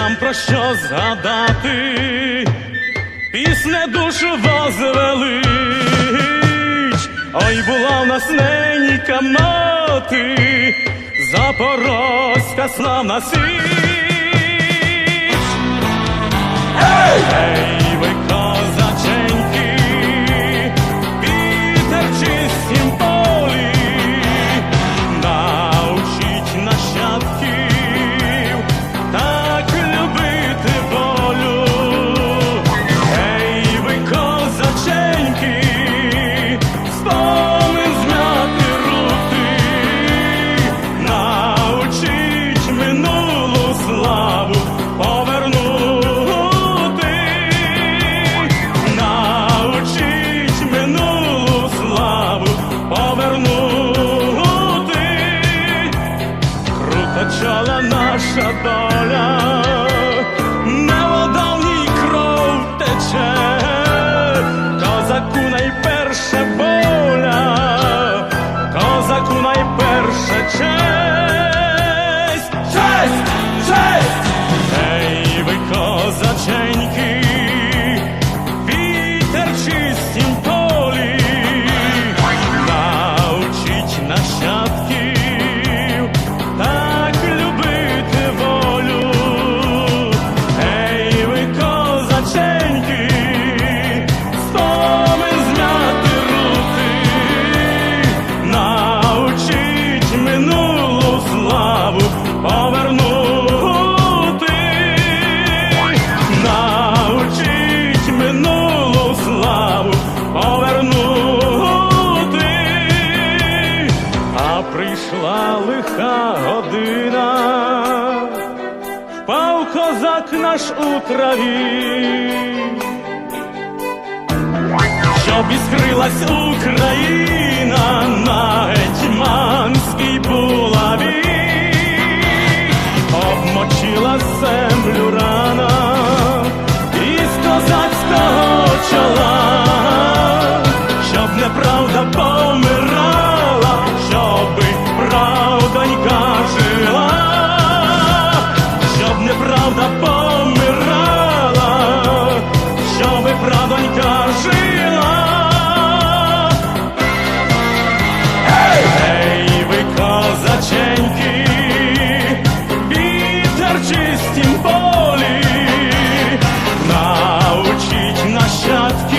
нам про що згадати, пісне душу возвелич, ой була в нас ненька мати, запорозька славна сіль. impossible. прийшла лиха година, впав козак наш у траві, щоб іскрилась Україна на гетьманській булаві, обмочила землю ран. Shots.